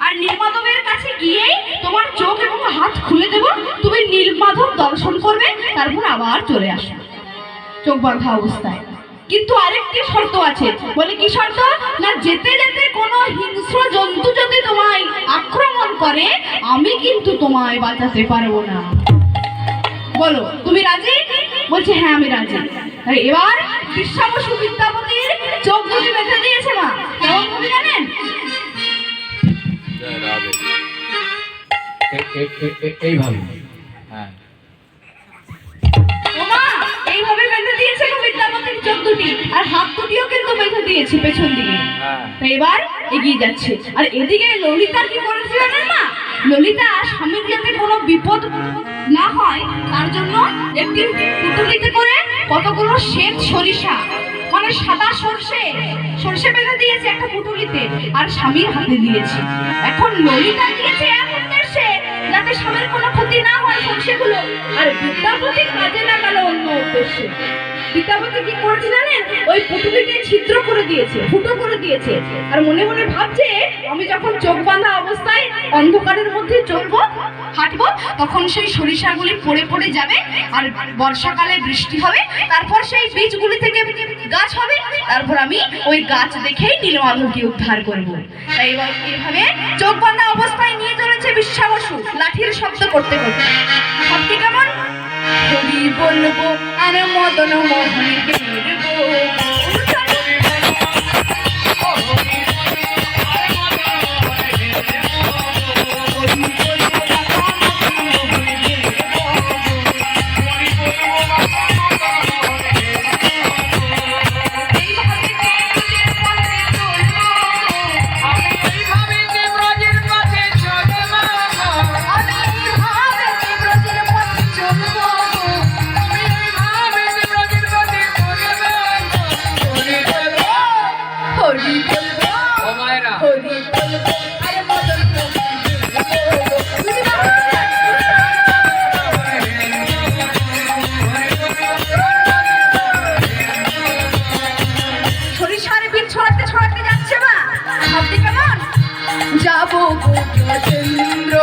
আর নীলমাধবের কাছে গিয়ে তোমার চোখ এবং হাত খুলে দেব, তুমি নীলমাধব দর্শন করবে, তারপর আবার চলে আসবে। চোখ বাঁধা অবস্থায়। কিন্তু আরেকটি শর্ত আছে। বলে কি শর্ত? না, যেতে যেতে কোনো হিংস্র জন্তু যদি তোমায় আক্রমণ করে, আমি কিন্তু তোমায় বাঁচাতে পারব না। বলো, তুমি রাজি? বলছে হ্যাঁ আমি রাজি। এবার বিশ্বাবসু বিদ্যাপতির চোখ দুটি বেঁধে দিয়েছে মা। কেমন ভাবে জানেন? এইভাবে। হ্যাঁ। এইভাবে বেঁধে দিয়েছে গো বিদ্যাপতির চোখ দুটি আর হাত দুটিও কিন্তু বেঁধে দিয়েছে পেছন দিকে। হ্যাঁ। তাই এবার এগিয়ে যাচ্ছে। আর এদিকে ললিতা কি করেছে জানেন না ললিতা স্বামীর যাতে কোনো বিপদ না হয় তার জন্য একটি পুতুলিতে করে কতগুলো শ্বেত সরিষা মানে সাদা সর্ষে সর্ষে বেঁধে দিয়েছে একটা পুটুলিতে, আর স্বামীর হাতে দিয়েছে। এখন ললিতা দিয়েছে এক উদ্দেশ্যে, যাতে স্বামীর কোনো ক্ষতি না হয় সর্ষেগুলো। আর বিদ্যাপতি কাজে লাগালো অন্য উদ্দেশ্যে। বিদ্যাপতি কি করেছে জানেন? ওই পুটুলিকে ছিদ্র করে দিয়েছে, ফুটো করে দিয়েছে। আর মনে মনে ভাবছে, আমি যখন চোখ বাঁধা অবস্থায় অন্ধকারের মধ্যে চলবো, হাঁটবো, তখন সেই সরিষাগুলি পড়ে পড়ে যাবে আর বর্ষাকালে বৃষ্টি হবে। তারপর সেই বীজগুলি থেকে গাছ হবে। তারপর আমি ওই গাছ দেখেই নীলমাধবকে উদ্ধার করব। তাই এইভাবে চোখ বাঁধা অবস্থায় নিয়ে চলেছে বিশ্বাবসু। লাঠির শব্দ করতে করতে। সত্যি কেমন? বলব আর মদন মোহন ছড়াতে যাচ্ছে মা? আপনি কেমন? যাব গোবিন্দ্র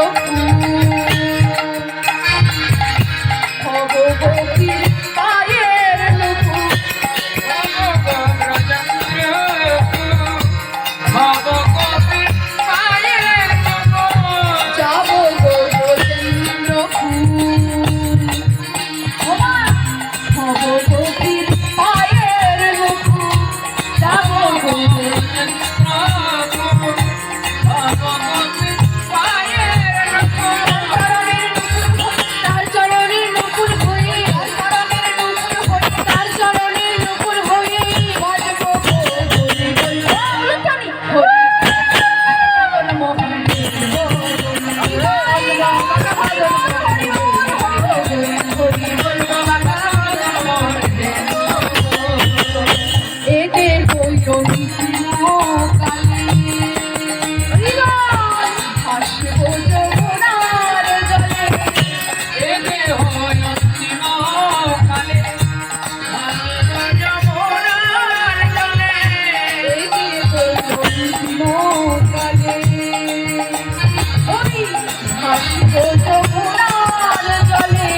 কালী ওই হাসবো যমুনার জলে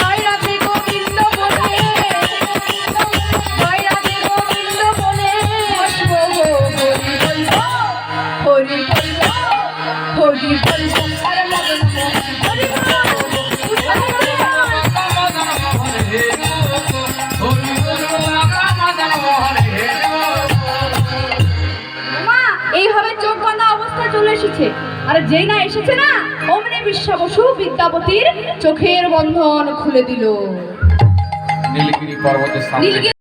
মাইরাতে গোবিন্দ বলে মাইরাতে গোবিন্দ বলে হাসবো হরি বলব হরি বলব হরি মদন হরি মা এসেছে আর যেই না এসেছে না অমনি বিশ্বাবসু বিদ্যাপতির চোখের বন্ধন খুলে দিল। নীলগিরি পর্বতের সামনে।